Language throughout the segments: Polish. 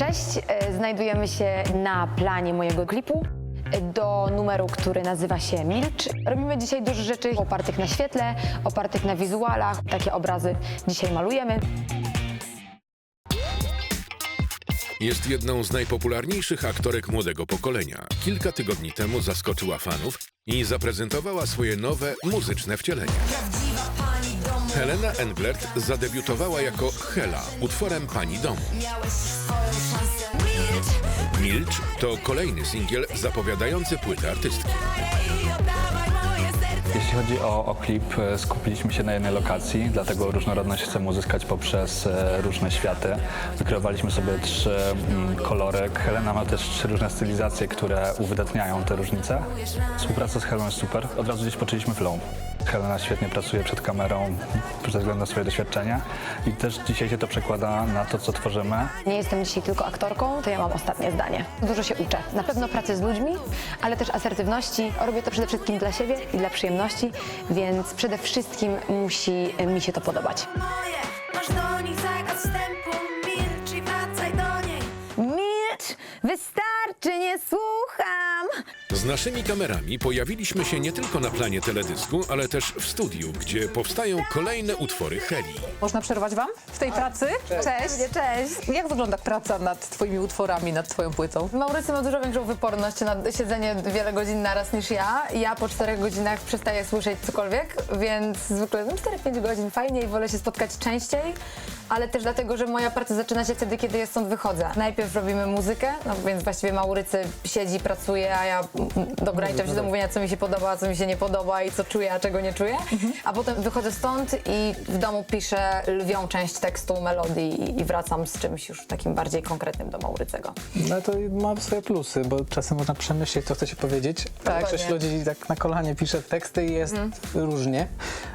Cześć, e, znajdujemy się na planie mojego klipu e, do numeru, który nazywa się Milcz. Robimy dzisiaj dużo rzeczy opartych na świetle, opartych na wizualach. Takie obrazy dzisiaj malujemy. Jest jedną z najpopularniejszych aktorek młodego pokolenia. Kilka tygodni temu zaskoczyła fanów i zaprezentowała swoje nowe muzyczne wcielenie. Helena Englert zadebiutowała jako Hela utworem Pani Domu. Milcz to kolejny singiel zapowiadający płytę artystki. Jeśli chodzi o, o klip, e, skupiliśmy się na jednej lokacji, dlatego różnorodność chcemy uzyskać poprzez e, różne światy. Wykreowaliśmy sobie trzy mm, kolory. Helena ma też trzy różne stylizacje, które uwydatniają te różnice. Współpraca z Heleną jest super. Od razu gdzieś poczuliśmy flow. Helena świetnie pracuje przed kamerą ze względu na swoje doświadczenie i też dzisiaj się to przekłada na to, co tworzymy. Nie jestem dzisiaj tylko aktorką, to ja mam ostatnie zdanie. Dużo się uczę. Na pewno pracy z ludźmi, ale też asertywności. Robię to przede wszystkim dla siebie i dla przyjemności, więc przede wszystkim musi mi się to podobać. moje Masz do nich zakaz wstępu Milcz i wracaj do niej Milcz, wystarczy, nie słucham! Z naszymi kamerami pojawiliśmy się nie tylko na planie teledysku, ale też w studiu, gdzie powstają kolejne utwory Heli. Można przerwać wam w tej pracy? Cześć. Cześć. Jak wygląda praca nad twoimi utworami, nad twoją płytą? Maurycy ma dużo większą wyporność na siedzenie wiele godzin naraz niż ja. Ja po czterech godzinach przestaję słyszeć cokolwiek, więc zwykle no, 4-5 godzin fajnie i wolę się spotkać częściej, ale też dlatego, że moja praca zaczyna się wtedy, kiedy ja stąd wychodzę. Najpierw robimy muzykę, no więc właściwie Maurycy siedzi, pracuje, a ja dograniczam się do mówienia, co mi się podoba, co mi się nie podoba i co czuję, a czego nie czuję. A potem wychodzę stąd i w domu piszę lwią część tekstu, melodii i- wracam z czymś już takim bardziej konkretnym do Maurycego. No to ma swoje plusy, bo czasem można przemyśleć, co chce się powiedzieć. Tak, Większość Dokładnie. ludzi tak na kolanie pisze teksty i jest różnie,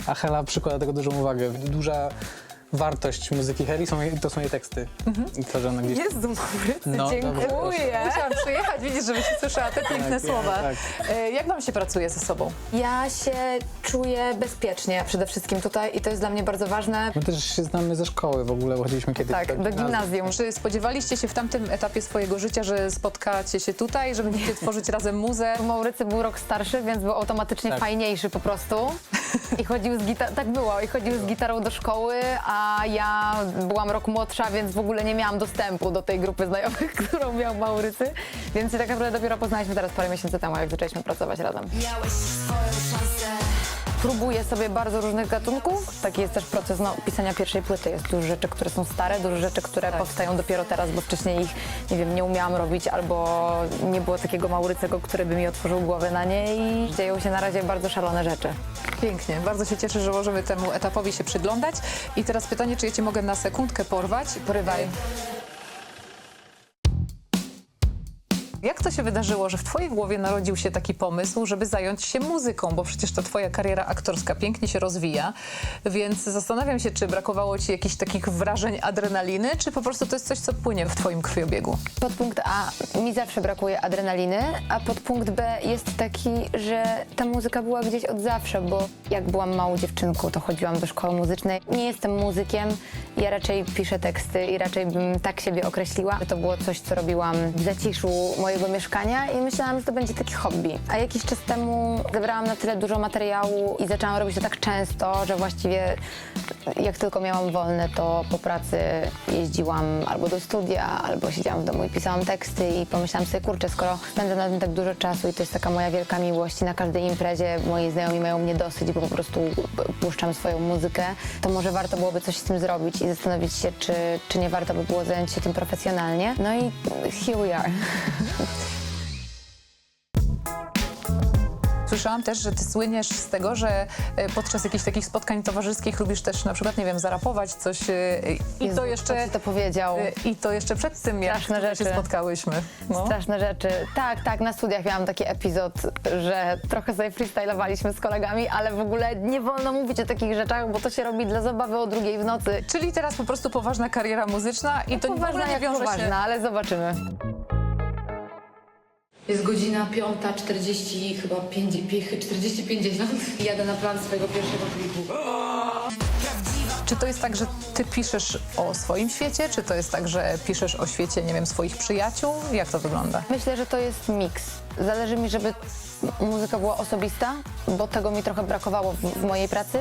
a Hela przykłada tego dużą uwagę. Duża wartość muzyki jej- to są jej teksty. I to, że ona gdzieś... Jezu, Maurycy, No, dziękuję. Musiałam przyjechać, widzisz, żebyś słyszała te piękne Tak, słowa. tak. E, Jak wam się pracuje ze sobą? Ja się czuję bezpiecznie przede wszystkim tutaj i to jest dla mnie bardzo ważne. My też się znamy ze szkoły w ogóle, bo chodziliśmy kiedyś Tak, do gimnazjum. Czy spodziewaliście się w tamtym etapie swojego życia, że spotkacie się tutaj, że będziecie tworzyć razem muzę? Maurycy był rok starszy, więc był automatycznie Tak. fajniejszy po prostu. I chodził z gitarą, tak było, i chodził z gitarą do szkoły, a ja byłam rok młodsza, więc w ogóle nie miałam dostępu do tej grupy znajomych, którą miał Maurycy. Więc tak naprawdę dopiero poznaliśmy teraz parę miesięcy temu, jak zaczęliśmy pracować razem. Miałeś swoją szansę Próbuję sobie bardzo różnych gatunków. Taki jest też proces no, pisania pierwszej płyty. Jest dużo rzeczy, które są stare, dużo rzeczy, które powstają dopiero teraz, bo wcześniej ich, nie wiem, nie umiałam robić albo nie było takiego Maurycego, który by mi otworzył głowę na nie i dzieją się na razie bardzo szalone rzeczy. Pięknie, bardzo się cieszę, że możemy temu etapowi się przyglądać. I teraz pytanie, czy ja cię mogę na sekundkę porwać? Porywaj. Jak to się wydarzyło, że w twojej głowie narodził się taki pomysł, żeby zająć się muzyką? Bo przecież ta twoja kariera aktorska pięknie się rozwija, więc zastanawiam się, czy brakowało ci jakichś takich wrażeń adrenaliny, czy po prostu to jest coś, co płynie w twoim krwiobiegu? Podpunkt A mi zawsze brakuje adrenaliny, a podpunkt B jest taki, że ta muzyka była gdzieś od zawsze, bo jak byłam małą dziewczynką, to chodziłam do szkoły muzycznej. Nie jestem muzykiem, ja raczej piszę teksty i raczej bym tak siebie określiła. To było coś, co robiłam w zaciszu mojego mieszkania i myślałam, że to będzie taki hobby. A jakiś czas temu zebrałam na tyle dużo materiału i zaczęłam robić to tak często, że właściwie jak tylko miałam wolne, to po pracy jeździłam albo do studia, albo siedziałam w domu i pisałam teksty i pomyślałam sobie, kurczę, skoro spędzam na tym tak dużo czasu i to jest taka moja wielka miłość i na każdej imprezie moi znajomi mają mnie dosyć, bo po prostu puszczam swoją muzykę, to może warto byłoby coś z tym zrobić i zastanowić się, czy, czy nie warto by było zająć się tym profesjonalnie. No i here we are. Słyszałam też, że ty słyniesz z tego, że e, podczas jakichś takich spotkań towarzyskich lubisz też na przykład, nie wiem, zarapować coś e, i Jezu, to jeszcze... to powiedział? e, I to jeszcze przed tym, jak Straszne tutaj się rzeczy. spotkałyśmy. No. Straszne rzeczy. Tak, tak, na studiach miałam taki epizod, że trochę sobie freestylowaliśmy z kolegami, ale w ogóle nie wolno mówić o takich rzeczach, bo to się robi dla zabawy o drugiej w nocy. Czyli teraz po prostu poważna kariera muzyczna i to w poważna ogóle nie jak wiąże poważna, się... ale zobaczymy. Jest godzina 5.40, chyba 40-50. Jadę na plan swojego pierwszego klipu. Czy to jest tak, że ty piszesz o swoim świecie, czy to jest tak, że piszesz o świecie, nie wiem, swoich przyjaciół? Jak to wygląda? Myślę, że to jest miks. Zależy mi, żeby muzyka była osobista, bo tego mi trochę brakowało w, w mojej pracy,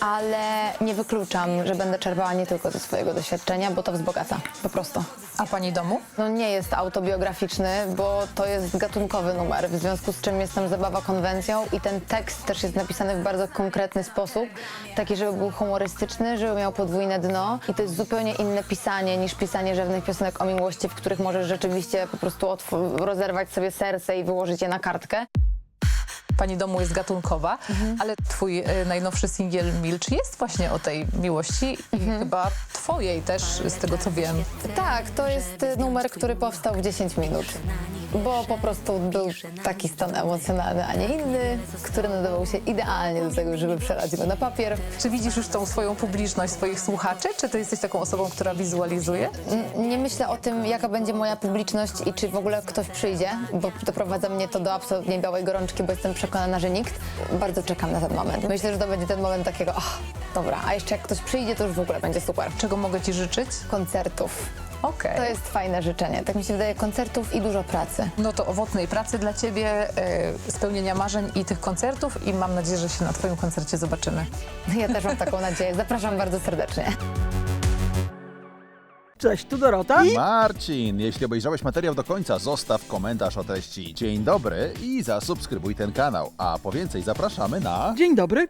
ale nie wykluczam, że będę czerpała nie tylko ze swojego doświadczenia, bo to wzbogaca, po prostu. A pani domu? No nie jest autobiograficzny, bo to jest gatunkowy numer, w związku z czym jestem zabawa konwencją i ten tekst też jest napisany w bardzo konkretny sposób, taki, żeby był humorystyczny, żeby miał podwójne dno i to jest zupełnie inne pisanie niż pisanie rzewnych piosenek o miłości, w których możesz rzeczywiście po prostu rozerwać sobie serce i wyłożyć je na kartkę. Pani domu jest gatunkowa, ale twój e, najnowszy singiel Milcz jest właśnie o tej miłości i chyba twojej też, z tego co wiem. Tak, to jest y, numer, który powstał w 10 minut, bo po prostu był taki stan emocjonalny, a nie inny, który nadawał się idealnie do tego, żeby przelać go na papier. Czy widzisz już tą swoją publiczność, swoich słuchaczy? Czy ty jesteś taką osobą, która wizualizuje? N- Nie myślę o tym, jaka będzie moja publiczność i czy w ogóle ktoś przyjdzie, bo doprowadza mnie to do absolutnie białej gorączki, bo jestem przekonana, że nikt. Bardzo czekam na ten moment. Myślę, że to będzie ten moment takiego, ach, dobra, a jeszcze jak ktoś przyjdzie, to już w ogóle będzie super. Czego mogę ci życzyć? Koncertów. Okej. To jest fajne życzenie. Tak mi się wydaje, koncertów i dużo pracy. No to owocnej pracy dla ciebie, e, spełnienia marzeń i tych koncertów i mam nadzieję, że się na twoim koncercie zobaczymy. Ja też mam taką nadzieję. Zapraszam bardzo serdecznie. Cześć, tu Dorota. Marcin, jeśli obejrzałeś materiał do końca, zostaw komentarz o treści. Dzień dobry i zasubskrybuj ten kanał. A po więcej zapraszamy na... Dzień dobry,